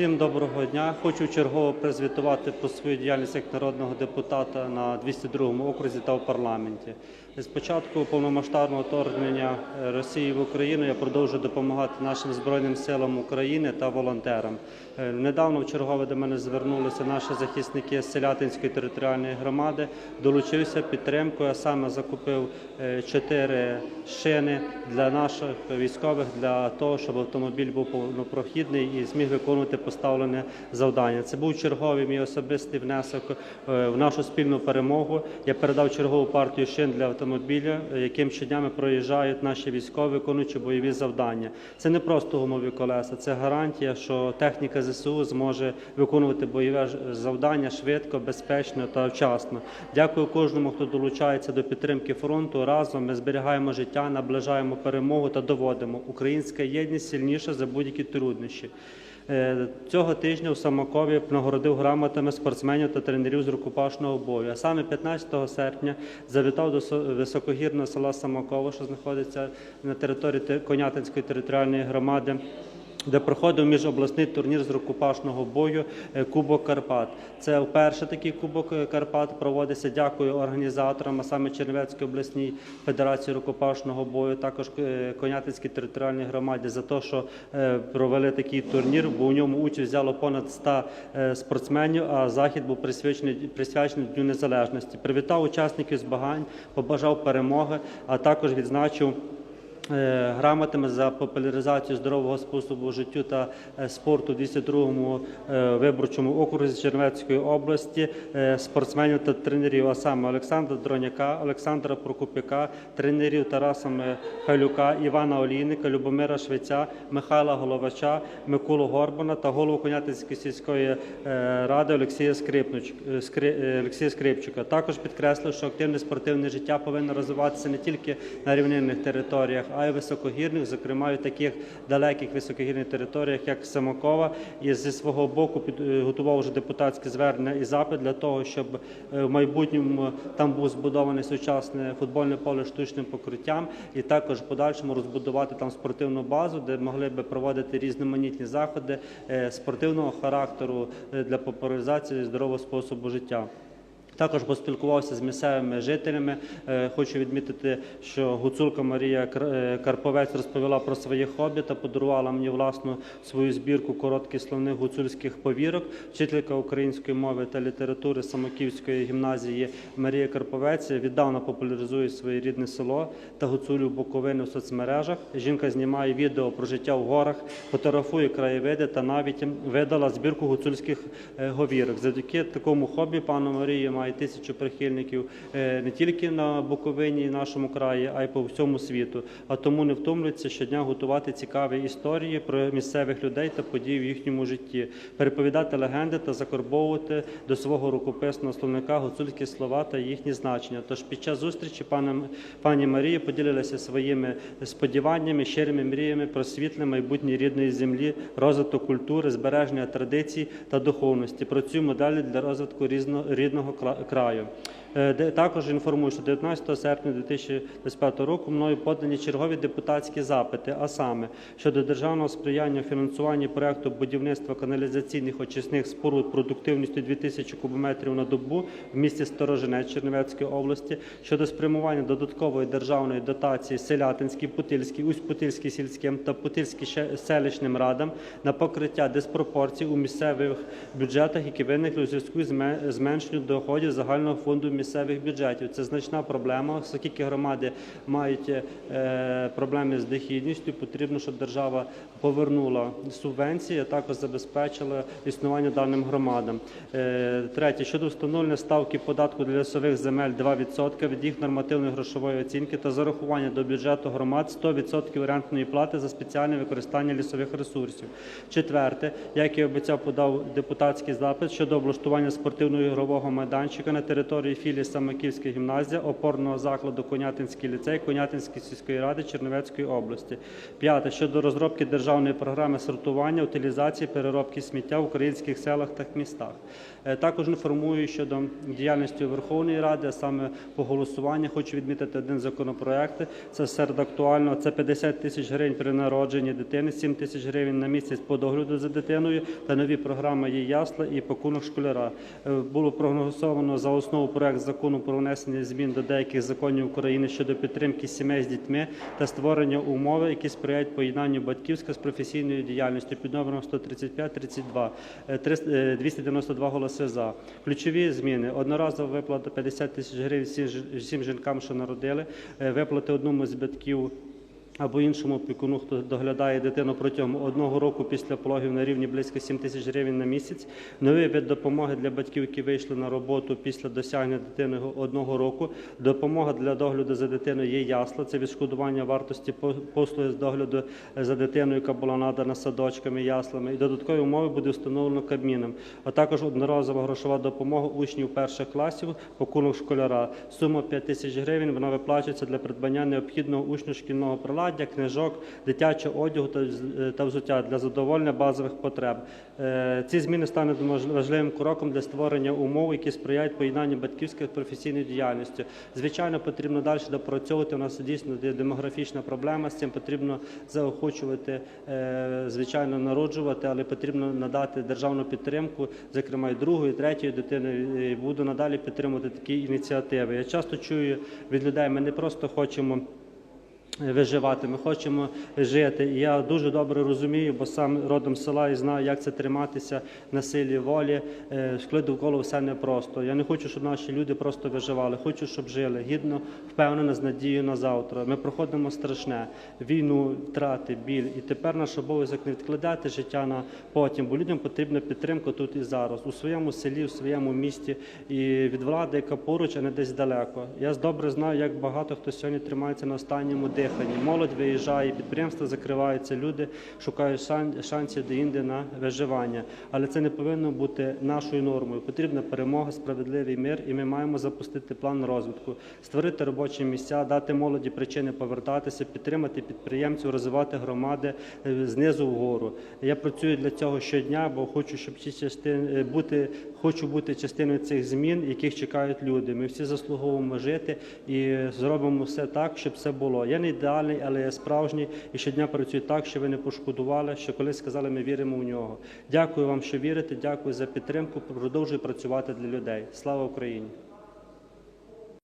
Всім доброго дня. Хочу чергово призвітувати про свою діяльність як народного депутата на 202 окрузі та в парламенті. З початку повномасштабного вторгнення е, Росії в Україну я продовжую допомагати нашим збройним силам України та волонтерам. Е, Недавно в чергове до мене звернулися наші захисники з Селятинської територіальної громади. Долучився підтримкою, а саме закупив е, чотири шини для наших військових для того, щоб автомобіль був повнопрохідний і зміг виконувати поставлене завдання. Це був черговий мій особистий внесок в нашу спільну перемогу. Я передав чергову партію шин для автомобіля, е, яким щоднями проїжджають наші військові, виконуючи бойові завдання. Це не просто гумові колеса, це гарантія, що техніка ЗСУ зможе виконувати бойове завдання швидко, безпечно та вчасно. Дякую кожному, хто долучається до підтримки фронту. Разом ми зберігаємо життя, наближаємо перемогу та доводимо. Українська єдність сильніша за будь-які труднощі. Е, Цього тижня у Самакові нагородив грамотами спортсменів та тренерів з рукопашного бою. А саме 15 серпня завітав до со- високогірного села Самаково, що знаходиться на території Те- Конятинської територіальної громади. Де проходив міжобласний турнір з рукопашного бою е, Кубок Карпат. Це вперше такий Кубок е, Карпат проводиться. Дякую організаторам, а саме Чернівецькій обласній федерації рукопашного бою, також е, Конятинській територіальній громаді за те, що провели такий турнір, бо у ньому участь взяло понад 100 е, спортсменів, а захід був присвячений присвячений Дню Незалежності. Привітав учасників змагань, побажав перемоги, а також відзначив. Грамотами за популяризацію здорового способу життя та е, спорту в 202-му е, виборчому окрузі Чернівецької області е, спортсменів та тренерів, а саме Олександра Дроняка, Олександра Прокопяка, тренерів Тараса Михайлюка, Івана Олійника, Любомира Швеця, Михайла Головача, Миколу Горбана та голову Конятинської сільської ради Олексія Скрипчука. Також підкреслив, що активне спортивне життя повинно розвиватися не тільки на рівнинних територіях, а й високогірних, зокрема в таких далеких високогірних територіях, як Самокова. І зі свого боку підготував вже депутатське звернення і запит для того, щоб е, в майбутньому там був збудований сучасне футбольне поле штучним покриттям, і також в подальшому розбудувати там спортивну базу, де могли би проводити різноманітні заходи е, спортивного характеру е, для популяризації здорового способу життя. Також поспілкувався з місцевими жителями. Е, Хочу відмітити, що гуцулка Марія е, Карповець розповіла про своє хобі та подарувала мені власну свою збірку коротких словних гуцульських повірок. Вчителька української мови та літератури Самоківської гімназії Марія Карповець віддавна популяризує своє рідне село та гуцулю Буковини в соцмережах. Жінка знімає відео про життя в горах, фотографує краєвиди та навіть видала збірку гуцульських е, говірок. Завдяки такому хобі пану Марії має тисячу прихильників е, не тільки на Буковині і нашому краї, а й по всьому світу. А тому не втомлюється щодня готувати цікаві історії про місцевих людей та події в їхньому житті, переповідати легенди та закорбовувати до свого рукописного словника гуцульські слова та їхні значення. Тож під час зустрічі пана пані Марія поділилася своїми сподіваннями, щирими мріями про світле майбутнє рідної землі, розвиток культури, збереження традицій та духовності. Працюємо далі для розвитку різно- рідного kraju. Також інформую, що 19 серпня 2025 року мною подані чергові депутатські запити, а саме щодо державного сприяння фінансуванні проекту будівництва каналізаційних очисних споруд продуктивністю 2000 кубометрів на добу в місті Сторожинець Чернівецької області, щодо спрямування додаткової державної дотації Селятинській, Путильській, Усть-Путильській сільським та Путильській селищним радам на покриття диспропорцій у місцевих бюджетах, які виникли у зв'язку з ме- зменшенням доходів загального фонду місцевих бюджетів. Це значна проблема, оскільки громади мають е, проблеми з дохідністю. Потрібно, щоб держава повернула субвенції, а також забезпечила існування даним громадам. Е, Третє щодо встановлення ставки податку для лісових земель 2% від їх нормативної грошової оцінки та зарахування до бюджету громад 100% рентної плати за спеціальне використання лісових ресурсів. Четверте, як і обіцяв, подав депутатський запит щодо облаштування спортивного ігрового майданчика на території філії дошкілля Самаківська гімназія, опорного закладу Конятинський ліцей Конятинської сільської ради Чернівецької області. П'яте щодо розробки державної програми сортування, утилізації, переробки сміття в українських селах та містах. Е, Також інформую щодо діяльності Верховної Ради, а саме по голосуванню хочу відмітити один законопроект. Це серед актуального. Це 50 тисяч гривень при народженні дитини, 7 тисяч гривень на місяць по догляду за дитиною та нові програми «Є ясла» і пакунок школяра. Е, Було проголосовано за основу проект закону про внесення змін до деяких законів України щодо підтримки сімей з дітьми та створення умови, які сприяють поєднанню батьківська з професійною діяльністю під номером 135-32. Е, трис- е, 292 голоси за. Ключові зміни. Одноразова виплата 50 тисяч гривень всім жінкам, що народили, Е, виплати одному з батьків або іншому опікуну, хто доглядає дитину протягом одного року після пологів на рівні близько 7 тисяч гривень на місяць. Новий вид допомоги для батьків, які вийшли на роботу після досягнення дитини одного року. Допомога для догляду за дитиною є ясла. Це відшкодування вартості по- послуги з догляду за дитиною, яка була надана садочками, яслами. І додаткові умови буде встановлено Кабміном. А також одноразова грошова допомога учнів перших класів, пакунок школяра. Сума 5 тисяч гривень. Вона виплачується для придбання необхідного учню шкільного приладдя, книжок, дитячого одягу е, та взуття для задоволення базових потреб. Е, Ці зміни стануть важливим кроком для створення умов, які сприяють поєднанню батьківської професійної діяльності. Звичайно, потрібно далі допрацьовувати. У нас дійсно демографічна проблема. З цим потрібно заохочувати, е, звичайно, народжувати, але потрібно надати державну підтримку, зокрема і другої, і третьої дитини. І Буду надалі підтримувати такі ініціативи. Я часто чую від людей, ми не просто хочемо виживати. Ми хочемо жити. І я дуже добре розумію, бо сам родом села і знаю, як це триматися на силі волі, е, коли довкола все непросто. Я не хочу, щоб наші люди просто виживали. Хочу, щоб жили гідно, впевнено, з надією на завтра. Ми проходимо страшне війну, втрати, біль. І тепер наш обов'язок не відкладати життя на потім, бо людям потрібна підтримка тут і зараз, у своєму селі, у своєму місті і від влади, яка поруч, а не десь далеко. Я добре знаю, як багато хто сьогодні тримається на останньому диханні. Молодь виїжджає, підприємства закриваються, люди шукають шансів де-інде на виживання. Але це не повинно бути нашою нормою. Потрібна перемога, справедливий мир, і ми маємо запустити план розвитку, створити робочі місця, дати молоді причини повертатися, підтримати підприємців, розвивати громади е, знизу вгору. Я працюю для цього щодня, бо хочу, щоб ці частини бути, хочу бути частиною цих змін, яких чекають люди. Ми всі заслуговуємо жити і зробимо все так, щоб це було. Я не ідеальний, але я справжній і щодня працюю так, що ви не пошкодували, що колись сказали, ми віримо в нього. Дякую вам, що вірите. Дякую за підтримку. Продовжую працювати для людей. Слава Україні!